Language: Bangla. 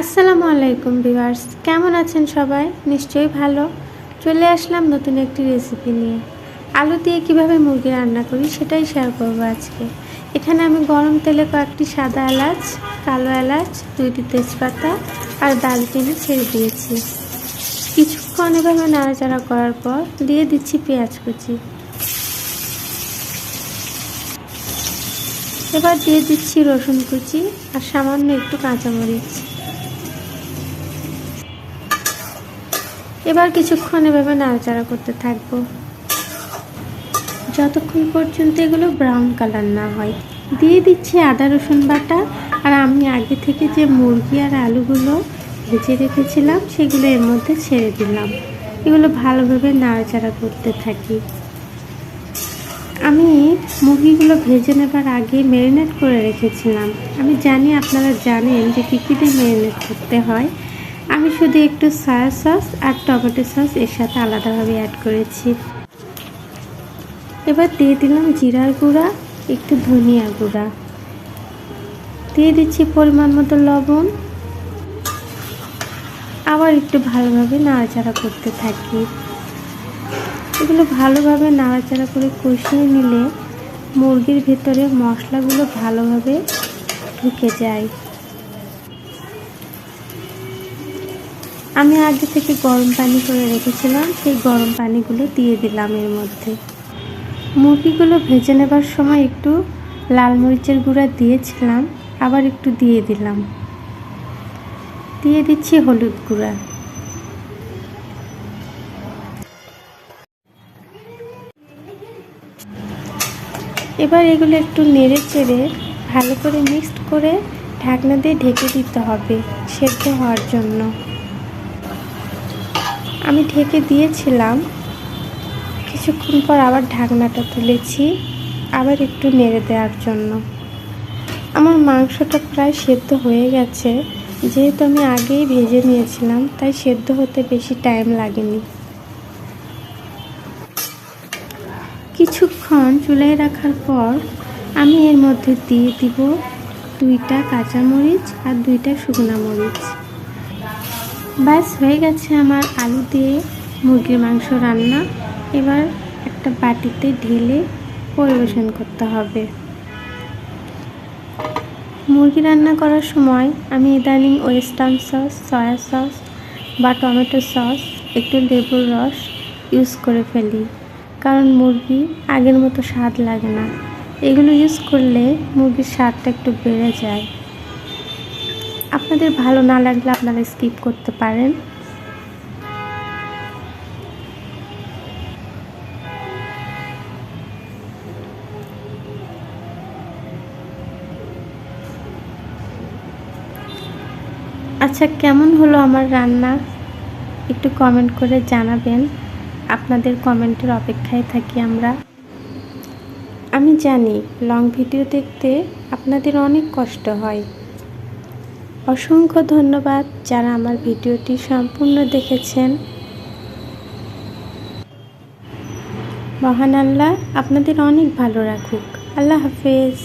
আসসালামু আলাইকুম ভিউয়ার্স, কেমন আছেন সবাই? নিশ্চয়ই ভালো। চলে আসলাম নতুন একটি রেসিপি নিয়ে। আলু দিয়ে কীভাবে মুরগি রান্না করি সেটাই শেয়ার করব আজকে। এখানে আমি গরম তেলে কয়েকটি সাদা এলাচ, কালো এলাচ, দুইটি তেজপাতা আর দালচিনি ছেড়ে দিয়েছি। কিছুক্ষণ এভাবে নাড়াচাড়া করার পর দিয়ে দিচ্ছি পেঁয়াজ কুচি। এবার দিয়ে দিচ্ছি রসুন কুচি আর সামান্য একটু কাঁচামরিচ। এবার কিছুক্ষণ এভাবে নাড়াচাড়া করতে থাকব। যতক্ষণ পর্যন্ত এগুলো ব্রাউন কালার না হয়। দিয়ে দিচ্ছি আদা, রসুন বাটা। আর আমি আগে থেকে যে মুরগি আর আলুগুলো ভেজে রেখেছিলাম, সেগুলো এর মধ্যে ছেড়ে দিলাম। এগুলো ভালোভাবে নাড়াচাড়া করতে থাকি। আমি মুরগিগুলো ভেজে নেবার আগে ম্যারিনেট করে রেখেছিলাম। আমি জানি আপনারা জানেন যে কী কী দিয়ে ম্যারিনেট করতে হয়। আমি শুধু একটু সয়া সস আর টমেটো সস এর সাথে আলাদাভাবে অ্যাড করেছি। এবার দিয়ে দিলাম জিরার গুঁড়া, একটু ধনিয়া গুঁড়া। দিয়ে দিচ্ছি পরিমাণ মতো লবণ। আবার একটু ভালোভাবে নাড়াচাড়া করতে থাকি। এগুলো ভালোভাবে নাড়াচাড়া করে কষিয়ে নিলে মুরগির ভেতরে মশলাগুলো ভালোভাবে ঢুকে যায়। আমি আগে থেকে গরম পানি করে রেখেছিলাম, সেই গরম পানিগুলো দিয়ে দিলাম এর মধ্যে। মুরগিগুলো ভেজে নেবার সময় একটু লাল মরিচের গুঁড়া দিয়েছিলাম, আবার একটু দিয়ে দিলাম। দিয়ে দিচ্ছি হলুদ গুঁড়া। এবার এগুলো একটু নেড়ে চেড়ে ভালো করে মিক্সড করে ঢাকনা দিয়ে ঢেকে দিতে হবে, সেদ্ধ হওয়ার জন্য। আমি ঢেকে দিয়েছিলাম। কিছুক্ষণ পর আবার ঢাকনাটা তুলেছি, আবার একটু নেড়ে দেওয়ার জন্য। আমার মাংসটা প্রায় সেদ্ধ হয়ে গেছে। যেহেতু আমি আগেই ভেজে নিয়েছিলাম, তাই সেদ্ধ হতে বেশি টাইম লাগেনি। কিছুক্ষণ চুলায় রাখার পর আমি এর মধ্যে দিয়ে দিব দুইটা কাঁচামরিচ আর দুইটা শুকনা মরিচ। ব্যাস, হয়ে গেছে আমার আলু দিয়ে মুরগির মাংস রান্না। এবার একটা বাটিতে ঢেলে পরিবেশন করতে হবে। মুরগি রান্না করার সময় আমি ইদানিং ওয়েস্টার্ন সস, সয়া সস বা টমেটো সস, একটু লেবুর রস ইউজ করে ফেলি। কারণ মুরগি আগের মতো স্বাদ লাগে না। এগুলো ইউজ করলে মুরগির স্বাদটা একটু বেড়ে যায়। আপনাদের ভালো না লাগলে আপনারা স্কিপ করতে পারেন। আচ্ছা কেমন হলো আমার রান্না? একটু কমেন্ট করে জানাবেন। আপনাদের কমেন্টের অপেক্ষায় থাকি আমরা। আমি জানি লং ভিডিও দেখতে আপনাদের অনেক কষ্ট হয়। অসংখ্য ধন্যবাদ যারা আমার ভিডিওটি সম্পূর্ণ দেখেছেন। মহান আল্লাহ আপনাদের অনেক ভালো রাখুক। আল্লাহ হাফেজ।